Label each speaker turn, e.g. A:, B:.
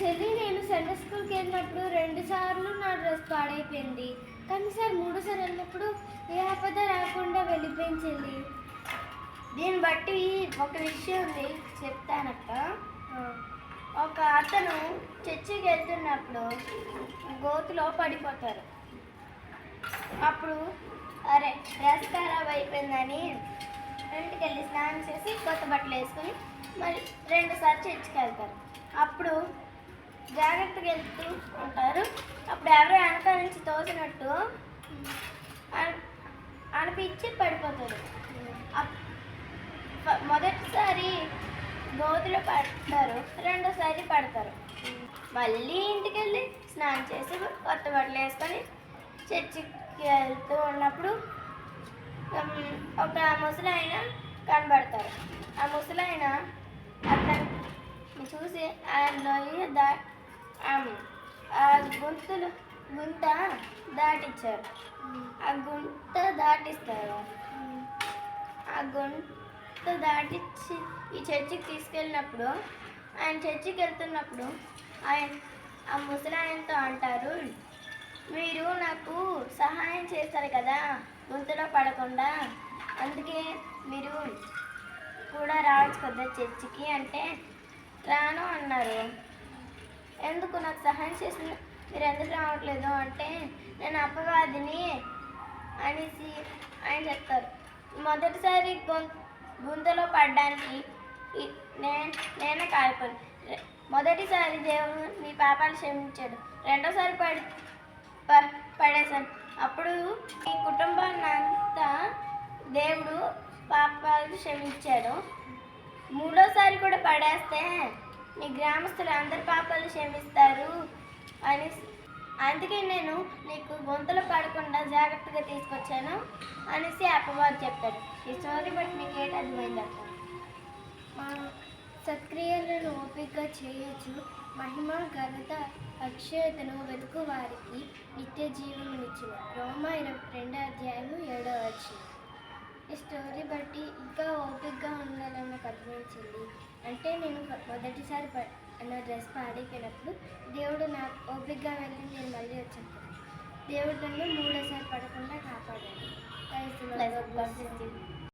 A: చెల్లి నేను సండే స్కూల్కి వెళ్ళినప్పుడు రెండు సార్లు నా డ్రెస్ పాడైపోయింది. కానీ సార్ మూడోసారి వెళ్ళినప్పుడు ఏ ఆపద రాకుండా వెళ్ళిపోయింది చెల్లి.
B: దీన్ని బట్టి ఒక విషయం ఉంది చెప్తానక్క. ఒక అతను చర్చికి వెళ్తున్నప్పుడు గోతులో పడిపోతారు. అప్పుడు అరే డ్రెస్ ఖరాబ్ అయిపోయిందని ఇంటికి వెళ్ళి స్నానం చేసి కొత్త బట్టలు వేసుకొని మరి రెండుసార్లు చర్చికి వెళ్తారు. అప్పుడు జాగ్రత్తగా వెళ్తూ ఉంటారు. అప్పుడు ఎవరో వెనక నుంచి తోసినట్టు అనిపించి పడిపోతారు. అప్- మొదటిసారి గోతులు పడతారు రెండోసారి పడతారు. మళ్ళీ ఇంటికి వెళ్ళి స్నానం చేసి కొత్త బట్టలు వేసుకొని చర్చికి వెళ్తూ ఉన్నప్పుడు ఒక ముసలాయన కనబడతారు. ఆ ముసలాయన అతను చూసి ఆయన దా ఆ గుంతలు గుంత దాటించారు ఆ గుంత దాటిస్తారు. ఆ గుంత దాటిచ్చి ఈ చర్చికి తీసుకెళ్ళినప్పుడు ఆయన చర్చికి వెళ్తున్నప్పుడు ఆయన ఆ ముసలాయనతో అంటారు మీరు నాకు సహాయం చేస్తారు కదా గుంతలో పడకుండా. అందుకే మీరు కూడా రావచ్చు కదా చర్చికి అంటే రాను అన్నారు. ఎందుకు నాకు సహాయం చేసిన మీరు ఎందుకు రావట్లేదు అంటే నేను అపవాదిని అనేసి ఆయన చెప్తారు. మొదటిసారి గుంతలో పడడానికి నేను నేనే కాలిపోను. మొదటిసారి దేవుడు మీ పాపాలు క్షమించాడు. రెండోసారి పడి ప- పడేశాను. అప్పుడు మీ కుటుంబాన్ని అంతా దేవుడు పాపాలు క్షమించాడు. మూడోసారి కూడా పడేస్తే మీ గ్రామస్తులు అందరి పాపాలు క్షమిస్తారు అని అందుకే నేను నీకు గొంతులు పడకుండా జాగ్రత్తగా తీసుకొచ్చాను అనేసి అప్పవారు చెప్తాడు ఈ స్టోరీ బట్టి మీకు ఏంటి అర్థమైంది అక్క?
A: మా సత్క్రియలను ఓపికగా చేయొచ్చు. మహిమ ఘనత అక్షయతను వెతుకు వారికి నిత్య జీవనం ఇచ్చిన రోమ ఇరవై రెండో అధ్యాయము ఏడో వచ్చిన ఈ స్టోరీ బట్టి ఇంకా ఓపికగా ఉండాలని నాకు అర్థమైంది. అంటే నేను మొదటిసారి నా డ్రెస్ పాడైపోయినప్పుడు దేవుడు నాకు ఓపికగా వెళ్ళి నేను మళ్ళీ వచ్చాను దేవుడు నన్ను మూడోసారి పడకుండా
B: ప్లస్